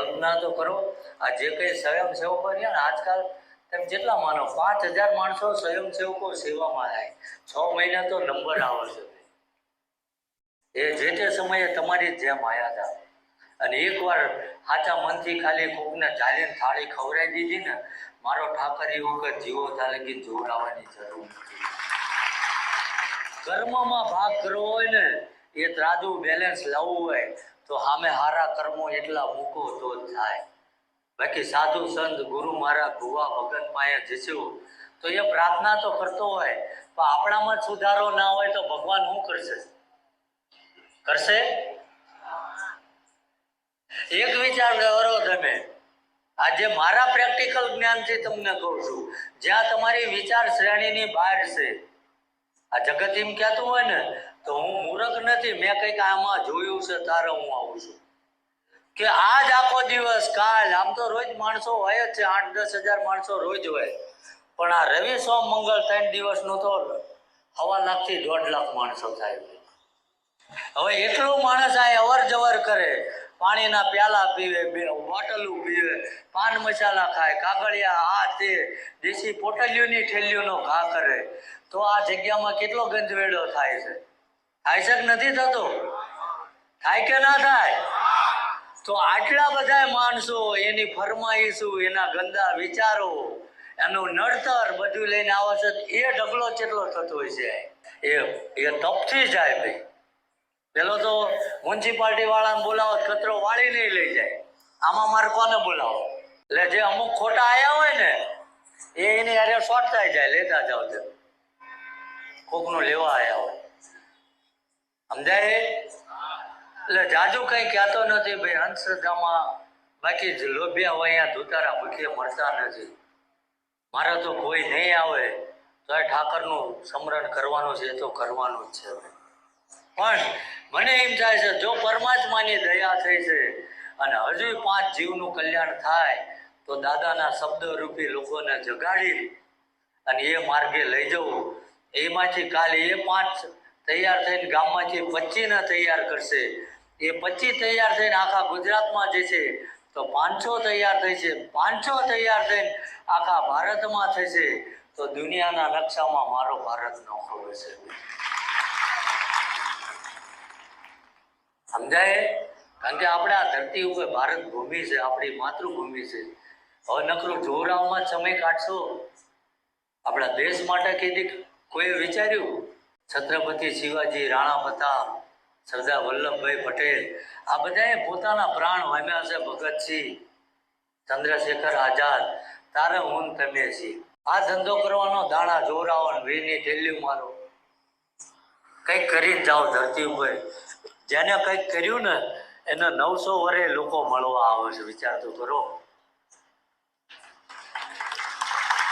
કલ્પના તો કરો, આ જે કંઈ સ્વયંસેવકો રહ્યા ને આજકાલ તમે જેટલા માનો, પાંચ હજાર માણસો સ્વયંસેવકો સેવામાં થાય. છ મહિના તો નંબર આવે છે. એ જે તે સમયે તમારી જેમ આયા હતા. અને એકવાર સાચા મનથી ખાલી કોકને ચાલીને થાળી ખવડાવી દીધી ને, મારો ઠાકર એ વખત જીવો થાય જોડાવાની જરૂર નથી. કર્મમાં ભાગ કરવો હોય ને, એ ત્રાજુ બેલેન્સ લાવવું હોય. તો સામે હારા કર્મો એટલા મૂકો તો થાય. બાકી સાધુ સંત, ગુરુ મારા ભુવા ભગત પાસે જશું તો એ પ્રાર્થના તો કરતો હોય, પણ આપણામાં સુધારો ના હોય તો ભગવાન શું કરશે? કરશે? એક વિચાર કરો તમે. આજે મારા પ્રેક્ટિકલ જ્ઞાનથી તમને કહું છું, જ્યાં તમારી વિચાર શ્રેણીની બહાર છે આ જગત એમ કહેતું હોય ને, તો હું મૂર્ખ નથી, મેં કંઈક આમાં જોયું છે, તારે હું આવું છું. કે આજ આખો દિવસ, કાલ, આમ તો રોજ માણસો હોય જ છે, આઠ, દસ હજાર માણસો રોજ હોય. પણ આ રવિ, સોમ, મંગળ ત્રણ દિવસનો તો હવા લાખથી દોઢ લાખ માણસો થાય હવે એટલું માણસ આ અવર જવર કરે પાણીના પ્યાલા પીવે બોટલું પીવે, પાન મસાલા ખાય કાગળિયા આ તે, દેશી પોટલીઓની ઠેલીઓનો ઘા કરે. તો આ જગ્યામાં કેટલો ગંજવેડો થાય છે? થાય છે નથી થતો? થાય કે ના થાય? તો આટલા બધા માણસો એની ફરમાઈશું, એના ગંદા વિચારો, એનું નડતર બધું લઈને આવે એ ઢગલો કેટલો થતો હોય છે? એ એ તપથી જાય ભાઈ. પેલો તો મ્યુનિસિપાલિટી વાળાને બોલાવો, કચરો વાળી નહીં લઈ જાય. આમાં મારે કોને બોલાવો? એટલે જે અમુક ખોટા આયા હોય ને, એ એની અરે શોર્ટ થાય જાય, લેતા જાવ છે કોકનું લેવા આયા હોય. સમજાય? એટલે જાજુ કઈ કહેતો નથી ભાઈ, અંધશ્રદ્ધામાં બાકી જ લોભ્યા હોય, અહીંયા ધુતારા ભૂખે મળતા નથી. મારે તો કોઈ નહીં આવે, તો એ ઠાકરનું સ્મરણ કરવાનું છે, એ તો કરવાનું જ છે. પણ મને એમ થાય છે, જો પરમાત્માની દયા થઈ છે અને હજુ પાંચ જીવનું કલ્યાણ થાય, તો દાદાના શબ્દ રૂપી લોકોને જગાડી અને એ માર્ગે લઈ જવું. એમાંથી કાલે એ પાંચ તૈયાર થઈને ગામમાંથી પચીને તૈયાર કરશે. એ પચીસ તૈયાર થઈને આખા ગુજરાતમાં જશે તો પાંચસો તૈયાર થઈ છે. પાંચસો તૈયાર થઈને આખા ભારતમાં થશે તો દુનિયાના નકશામાં મારો ભારત નોખો હશે સમજાય? કારણ કે આપણે આ ધરતી ઉપર ભારત ભૂમિ છે, આપણી માતૃભૂમિ છે. હવે નકરું જોરાવમાં સમય કાઢશો. આપણા દેશ માટે કીધી કોઈ વિચાર્યું? છત્રપતિ શિવાજી, રાણા પ્રતાપ, સરદાર વલ્લભભાઈ પટેલ, આ બધાએ પોતાના પ્રાણ વામ્યા છે ભગતસિંહ, ચંદ્રશેખર આઝાદ તારે હું તમે છીએ. આ ધંધો કરવાનો દાણા જોરાવો વીરની ઠેલ્યું મારો. કંઈક કરીને જાઓ ધરતી ઉપર. જેને કંઈક કર્યું ને, એને નવસો વરે લોકો મળવા આવે છે. વિચાર તો કરો.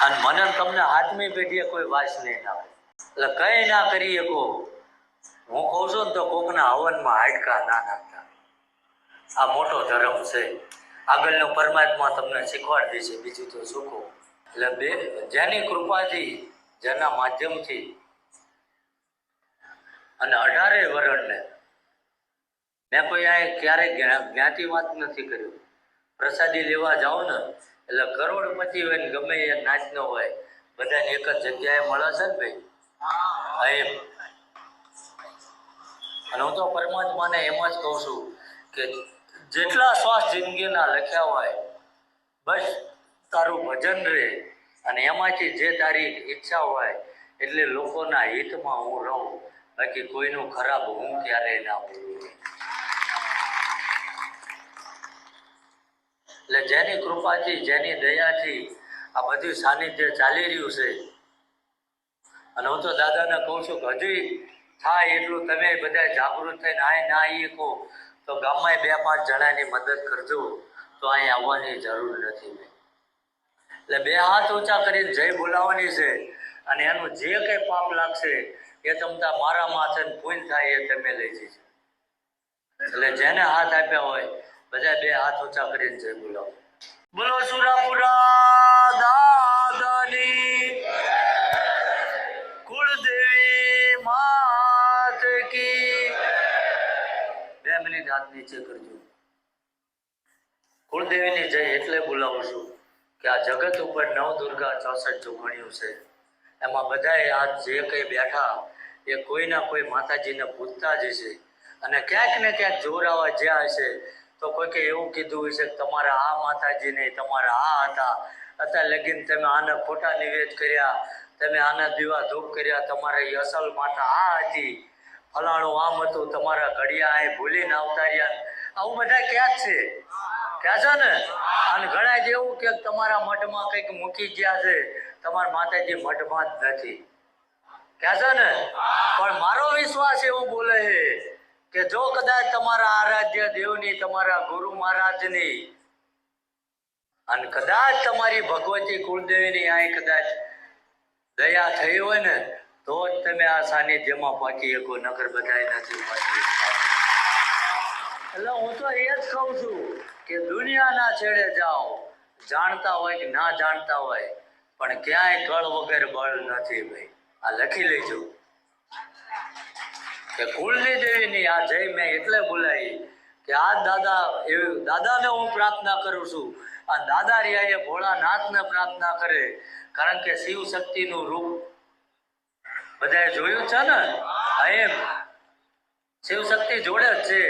અને મને તમને હાથમી પેઢીએ કોઈ વાસ નહીં આવે એટલે કઈ ના કરી શકો. હું કહું છું ને તો કોકના હવનમાં હાડકા ના નાખતા. આ મોટો ધર્મ છે. આગળનો પરમાત્મા તમને શીખવાડી દેશે, બીજું તો શું કહું? એટલે બે, જેની કૃપાથી, જેના માધ્યમથી, અને અઢારે વરણને મેં કોઈ આ જ્ઞાતિ જ્ઞાતિવાદ નથી કર્યું પ્રસાદી લેવા જાઓ ને, એટલે કરોડપતિ હોય ને ગમે એ નાચનો હોય, બધાને એક જ જગ્યાએ મળે છે ને ભાઈ? એમ. અને હું તો પરમાત્માને એમ જ કહું છું કે જેટલા શ્વાસ જિંદગીના લખ્યા હોય, બસ તારું ભજન રહે. અને એમાંથી જે તારી ઈચ્છા હોય, એટલે લોકોના હિતમાં હું રહું. બાકી કોઈનું ખરાબ હું ક્યારેય ના બોલું. એટલે જેની કૃપાથી, જેની દયાથી આ બધું સાનિધ્ય ચાલી રહ્યું છે. અને હું તો દાદાને કહું છું કે હજુ થાય એટલું તમે બધા જાગૃત થઈને આ ના કહો. તો ગામમાં બે પાંચ જણાની મદદ કરજો. તો અહીં આવવાની જરૂર નથી એટલે બે હાથ ઊંચા કરીને જય બોલાવવાની છે. અને એનું જે કંઈ પાપ લાગશે, એ તમતા મારા માથે પૂન થાય એ તમે લઈ જજો. એટલે જેને હાથ આપ્યા હોય બધા બે હાથ ઓછા કરીને જય બોલાવો બોલો સુરાપુરા દાદાની. કુળદેવી માત કી. બે મિનિટ હાથ નીચે કરજો. કુળદેવીની જય એટલે બોલાવું છું કે આ જગત ઉપર નવ દુર્ગા ચોસઠ જો છે. એમાં બધાએ આ જે કંઈ બેઠા એ કોઈના કોઈ માતાજીને પૂજતા જ છે અને ક્યાંક ને ક્યાંક જોરાવા જ્યાં હશે તો કોઈકે એવું કીધું હશે કે તમારા આ માતાજી નહીં તમારા આ હતા. અત્યારે લગીન તમે આને ખોટા નિવેદ કર્યા, તમે આના દીવા ધૂપ કર્યા, તમારે અસલ માતા આ હતી. ફલાણું આમ હતું, તમારા ઘડિયા એ ભૂલીને આવતા રહ્યા આવું બધા ક્યાં છે? ક્યાં છે ને? અને ઘણા જ એવું કે તમારા મઠમાં કંઈક મૂકી ગયા છે. તમારા માતાજી મઠમાં જ નથી. ક્યાં છે ને? પણ મારો વિશ્વાસ એવું બોલે છે. કે જો કદાચ તમારા આરાધ્ય દેવની, તમારા ગુરુ મહારાજની અને કદાચ તમારી ભગવતી કુળદેવીની અહીં કદાચ દયા થઈ હોય ને, તો જ તમે આ સાનિધ્યમાં પહોંચી શકો નગર બધાય નથી પહોંચી એટલે હું તો એ જ કહું છું કે દુનિયાના છેડે જાઓ, જાણતા હોય કે ના જાણતા હોય, પણ ક્યાંય કળ વગર બળ નથી ભાઈ. આ લખી લેજો. કે કુળની દેવીની આ જય મેં એટલે બોલાવી કે આ દાદા, એ દાદાને હું પ્રાર્થના કરું છું. આ દાદા રહ્યા એ ભોળાનાથને પ્રાર્થના કરે. કારણ કે શિવ શક્તિનું રૂપ બધાએ જોયું છે ને? એમ. શિવ શક્તિ જોડે જ છે.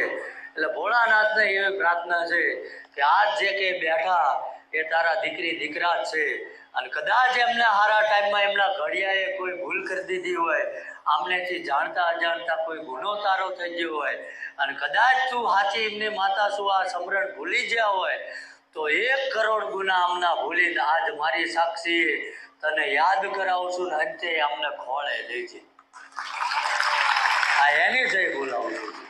એટલે ભોળાનાથને એવી પ્રાર્થના છે કે આજ જે કંઈ બેઠા એ તારા દીકરી, દીકરા જ છે. અને કદાચ એમને હારા ટાઈમમાં એમના ઘડિયાએ કોઈ ભૂલ કરી દીધી હોય આમનેથી જાણતા અજાણતા કોઈ ગુનો તારો થઈ ગયો હોય અને કદાચ તું હાથી એમની માતા શું આ સમરણ ભૂલી ગયા હોય, તો એક કરોડ ગુના આમના ભૂલીને આજ મારી સાક્ષીએ તને યાદ કરાવું છું ને અંતે અમને ખોળે લેજે આ એની જય બોલાવું છું